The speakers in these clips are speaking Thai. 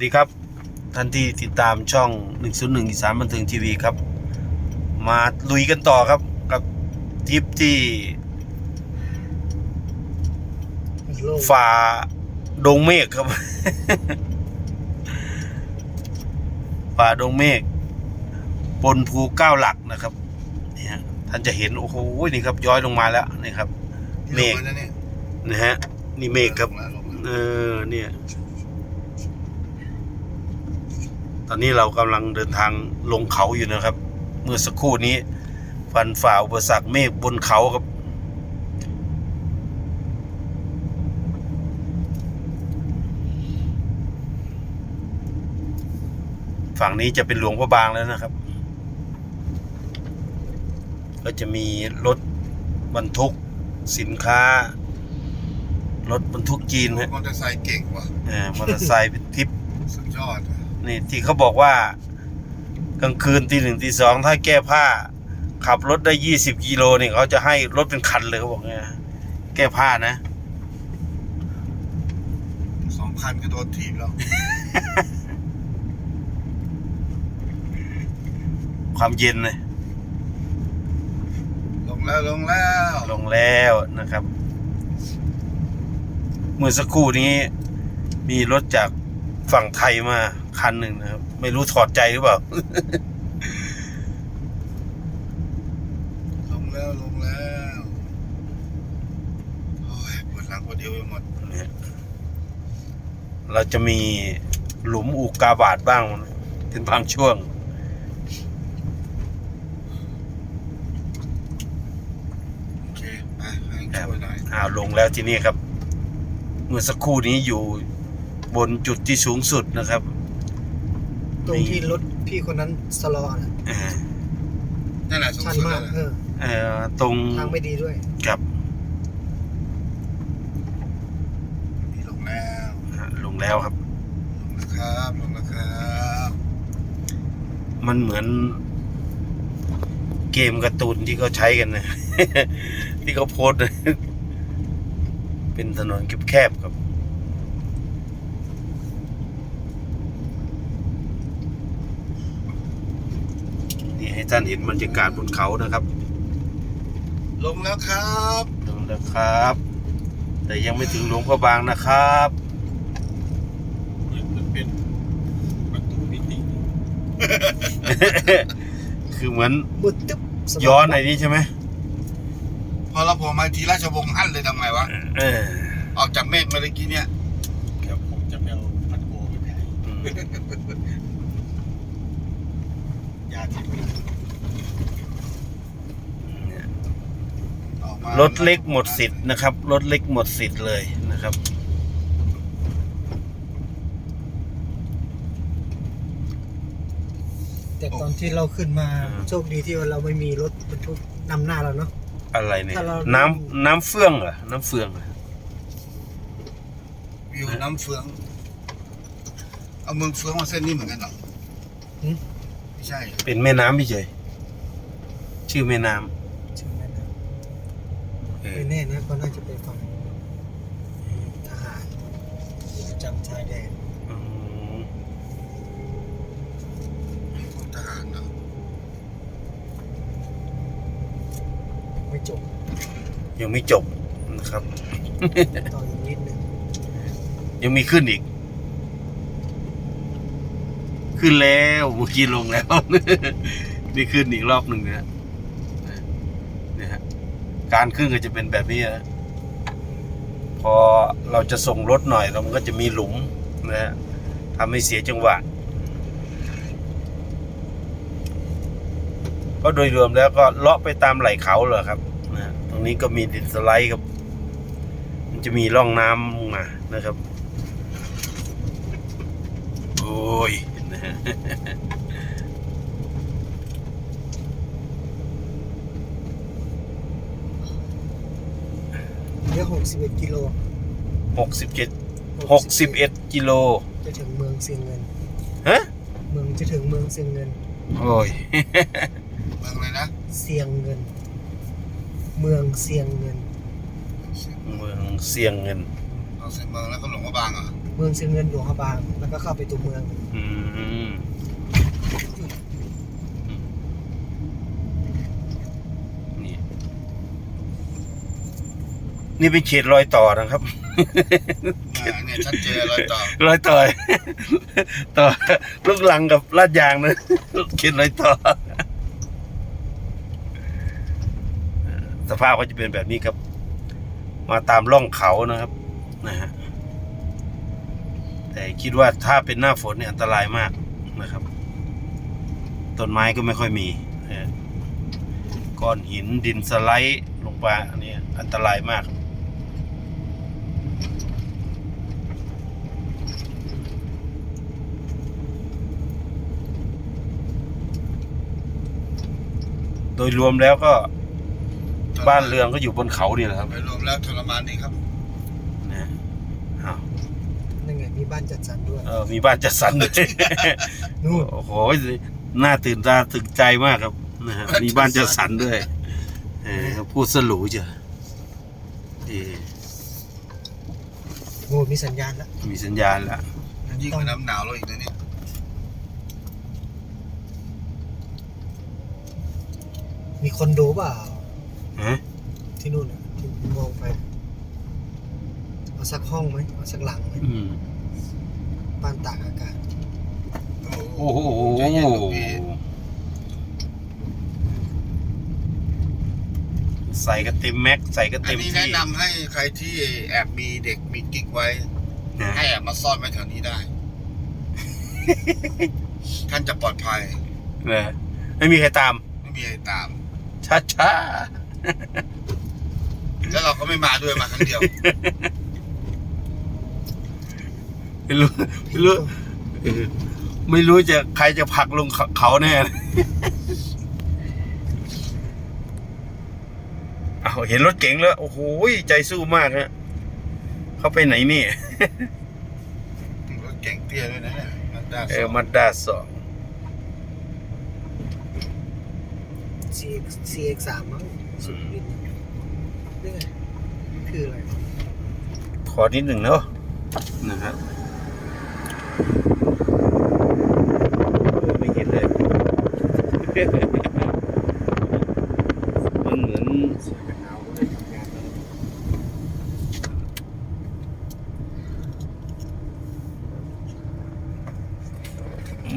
ดีครับท่านที่ติดตามช่อง 101อีสานบันเทิงทีวีครับ มาลุยกันต่อครับกับทริปที่โลกฝ่าดงเมฆครับ ฝ่าดงเมฆบนภูเก้าหลักนะครับเนี่ยท่านจะเห็นโอ้โหนี่ครับ ย้อยลงมาแล้วนี่ครับ เมฆลงแล้วนะเนี่ยนะฮะนี่เมฆครับลงแล้วลงแล้วเออเนี่ย ตอนนี้เรากำลังเดินทางลงเขาอยู่นะครับ เมื่อสักครู่นี้ฟันฝ่าอุปสรรคเมฆบนเขาครับ ฝั่งนี้จะเป็นหลวงพระบางแล้วนะครับ ก็จะมีรถบรรทุกสินค้ารถบรรทุกจีนฮะมอเตอร์ไซค์เก่งว่ะเออมอเตอร์ไซค์เป็นทริปสุดยอดอะ นี่ที่เขาบอกว่า กลางคืนตีหนึ่งตีสองถ้าแก้ผ้า ขับรถได้ยี่สิบกิโลเนี่ยเขาจะให้รถเป็นคันเลยเขาบอกไงแก้ผ้านะสองคันก็โดนถีบแล้ว ความเย็นเลยลงแล้วลงแล้วลงแล้วนะครับ เมื่อสักครู่นี้มีรถจากฝั่งไทยมา คันหนึ่งนะครับ ไม่รู้ถอดใจหรือเปล่า ลงแล้วลงแล้วโอ้ยปวดหลังปวดเอวไปหมดเราจะมีหลุมอุกกาบาตบ้างเป็นบางช่วงโอเคไปให้ช่วยหน่อยอ่าลงแล้วที่นี่ครับ เมื่อสักครู่นี้อยู่บนจุดที่สูงสุดนะครับ ตรงที่รถพี่คนนั้นสลอน่ะอ่านั่นแหละสูงชันสุดมาแล้กวเออเอ่อตรงทางไม่ดีด้วยกับนี่ลงแล้วอ่าลงแล้วครับ ลงนะครับลงนะครับมันเหมือน เกมการ์ตูนที่เขาใช้กันนะ ที่เขาโพสต์นะเป็นถนนแคบๆครับ นี่ให้ ท่านเห็นบรรยากาศบนเขานะครับ ลงแล้วครับถึงแล้วครับ แต่ยังไม่ถึงหลวงพระบางนะครับมันเป็นประตูมิติคือเหมือนบุดตึ๊บสบายย้อนไอ้นี้ใช่ไหมพอเราพอมาทีราชวงศ์อั้นเลยทำไงวะเออออกจากเมฆเมื่อกี้เนี่ยเดี๋ยวผมจะไปเอาพันโกไปให้อืมยาทิพย์ ออกมา รถเล็กหมดสิทธิ์นะครับ รถเล็กหมดสิทธิ์เลยนะครับ แต่ตอนที่เราขึ้นมาอืมโชคดีที่ว่าเราไม่มีรถบรรทุกนำหน้าเราเนาะ อะไรเนี่ย ถ้าเรา น้ำน้ำเฟื่องเหรอ น้ำเฟื่องเหรอวิวน้ำเฟือง เอาเมืองเฟืองมาเส้นนี้เหมือนกันเหรอหึ ไม่ใช่ เป็นแม่น้ำพี่เฉยชื่อแม่น้ใช่ไหมนะำ เออไม่แน่นะก็น่าจะเป็นฝั่งทหารประจำชายแดนอืมพวกทหารเนาะไม่จบยังไม่จบนะครับ ต่ออีกนิดนึงยังมีขึ้นอีก ขึ้นแล้วเมื่อกี้ลงแล้ว นี่ขึ้นอีกรอบหนึ่งนะเนี่ยฮะ การขึ้นก็จะเป็นแบบนี้นะพอเราจะส่งรถหน่อยเรามันก็จะมีหลุมนะฮะทำให้เสียจังหวะก็โดยรวมแล้วก็เลาะไปตามไหล่เขาเลยครับนะฮะตรงนี้ก็มีดินสไลด์ครับมันจะมีร่องน้ำมานะครับ โอ้ยนะฮะ เดี๋ยว หกสิบเอ็ดกิโลหกสิบเจ็ดหกสิบเอ็ดกิโล จะถึงเมืองเซียงเงินฮะเมืองจะถึงเมืองเซียงเงิน โอ้ย เมืองเลยนะ เซียงเงิน เมืองเซียงเงิน เมืองเสียงเงินเราเส้นเมืองแล้วก็หลงมาบางเหรอะมเมืองเชียงเงินหลวงพระบาง แล้วก็เข้าไปตัวเมือง อืม นี่เป็นเขตรอยต่อนะครับ อ่าเนี่ยชัดเจนรอยต่อรอยต่อยต่อลูกหลังกับลาดยางนะเขตรอยต่อ สภาพก็จะเป็นแบบนี้ครับ มาตามร่องเขานะครับนะฮะแต่คิดว่าถ้าเป็นหน้าฝนเนี่ยอันตรายมากนะครับต้นไม้ก็ไม่ค่อยมีนะฮะก้อนหินดินสไลด์ลงไปอันนี้อันตรายมาก โดยรวมแล้วก็บ้านเรือนก็อยู่บนเขานี่แหละครับ ไปรวมแล้วทรมานดีครับนะอ้าวนั่นไงมีบ้านจัดสรรด้วยเออมีบ้านจัดสรรด้วย นู่นโอ้โหน่าตื่นตาตื่นใจมากครับนะฮะมีบ้านจัดสรรด้วยเออพูดสลูจ้ะเออโอ้มีสัญญาณแล้วมีสัญญาณแล้วยิ่งกว่าน้ำหนาวเราอีกนะเนี่ย มีคอนโดเปล่า ฮะที่นู่นน่ะที่มองไปเอาสักห้องไหมเอาสักหลังไหมอืมบ้านตากอากาศโอ้โหโอ้โหใจเย็นลูกพี่ใส่ก็เต็มแม็กใส่ก็อัเต็นมนี้ที่แนะนำให้ใครที่แอบมีเด็กมีกิ๊กไว้ นะให้แอบมาซ่อนไว้แถวนี้ได้ ท่านจะปลอดภัยนะไม่มีใครตาม ไม่มีอะไรตาม ช้าช้าแล้วเราก็ไม่มาด้วยมาครั้งเดียวๆไม่รู้ไม่รู้เออไม่รู้จะใครจะผลักลงเขาเขาแน่เอาเห็นรถเก๋งแล้ว โอ้โหใจสู้มากฮะเขาไปไหนนี่ รถเก่งเตี้ยด้วยนะเนี่ยมันด้าเอสอองมาด้าสอง CX CX สามมั้งสุดฤทธิ์นี่ไงคืออะไร ขอนิดหนึ่งเนาะนะฮะโอ้ไม่เห็นเลยมันเหมือนเสียงหนาวก็เลยทำงานแล้ว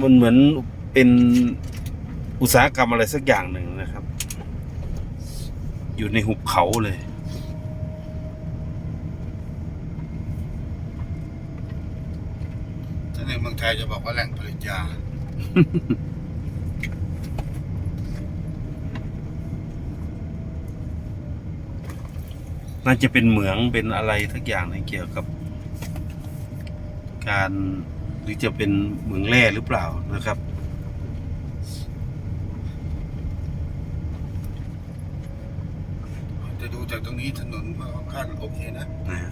มันเหมือนเป็นอุตสาหกรรมอะไรสักอย่างหนึ่งนะครับ อยู่ในหุบเขาเลย ถ้าในเมืองไทยจะบอกว่าแหล่งผลิตยา น่าจะเป็นเหมืองเป็นอะไรทักอย่างหนึงเกี่ยวกับ การหรือจะเป็นเหมืองแร่หรือเปล่านะครับ จะดูจากตรงนี้ถนนก็ค่อนข้างโอเคนะนะฮะ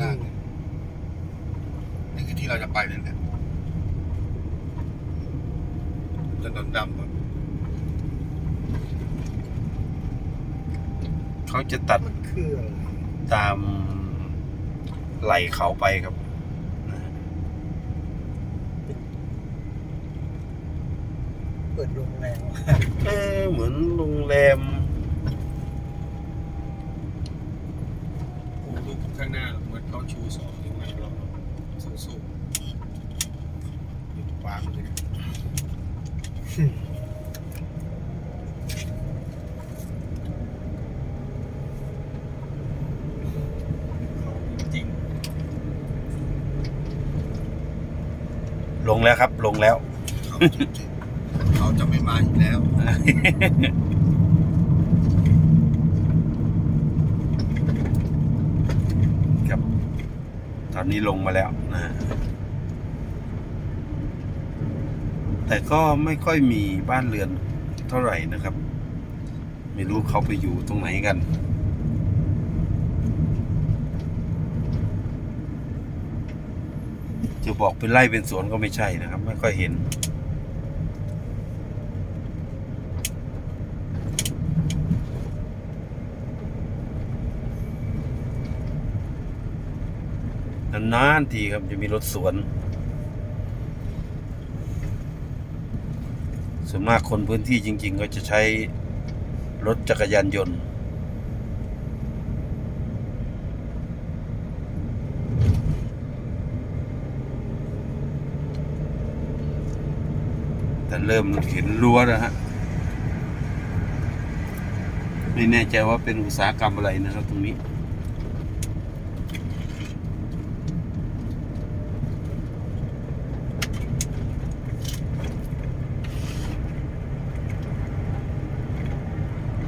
ด้านเนี่ยนี่คือที่เราจะไปเลยเนี่ยถนนดำอะเขาจะตัดมันคืออะไรตามไหลเขาไปครับนะฮะเปิดโรงแรม เออเหมือนโรงแรมผมดูข้างหน้าเหมือนเขาชูสองยังไงเราสู้สู้อยู่ขวางเลย เขาจริง ลงแล้วครับ ลงแล้วเขาจริงๆเขาจะไม่มาอีกแล้ว ครับ ตอนนี้ลงมาแล้วนะฮะแต่ก็ไม่ค่อยมีบ้านเรือนเท่าไหร่นะครับ ไม่รู้เขาไปอยู่ตรงไหนกัน จะบอกเป็นไร่เป็นสวนก็ไม่ใช่นะครับ ไม่ค่อยเห็น นานๆทีครับจะมีรถสวน ส่วนมากคนพื้นที่จริง ๆ ก็จะใช้รถจักรยานยนต์ แต่เริ่มเห็นรั้วแล้วฮะไม่แน่ใจว่าเป็นอุตสาหกรรมอะไรนะครับ ตรงนี้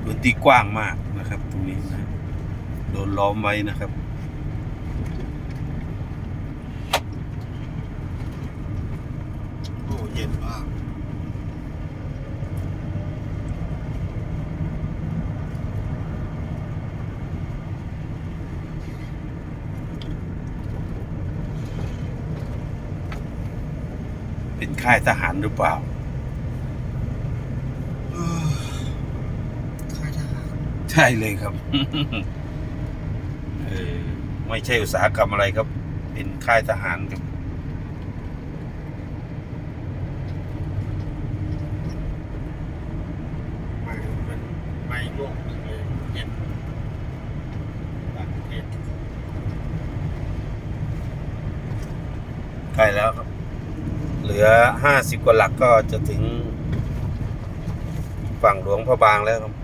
พื้นที่กว้างมากนะครับ ตรงนี้นะโดนล้อมไว้นะครับ โอ้เย็นมาก เป็น ค่ายทหารหรือเปล่าเออค่ายทหารใช่เลยครับเออไม่ใช่อุตสาหกรรมอะไรครับ เป็นค่ายทหารครับไม่มันไม่โลกหนึ่งเลยเห็นต่างประเทศใกล้แล้วครับ เหลือห้าสิบกว่าหลักก็จะถึง ฝั่งหลวงพระบางแล้วครับ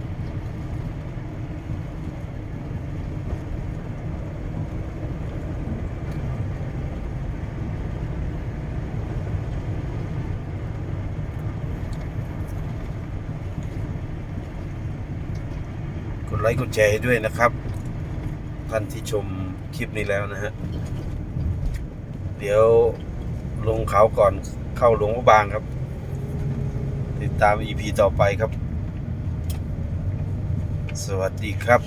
กดไลค์กดแชร์ให้ด้วยนะครับ ท่านที่ชมคลิปนี้แล้วนะฮะ เดี๋ยว ลงเขาก่อนเข้าหลวงพระบางครับ ติดตาม EP ต่อไปครับ สวัสดีครับ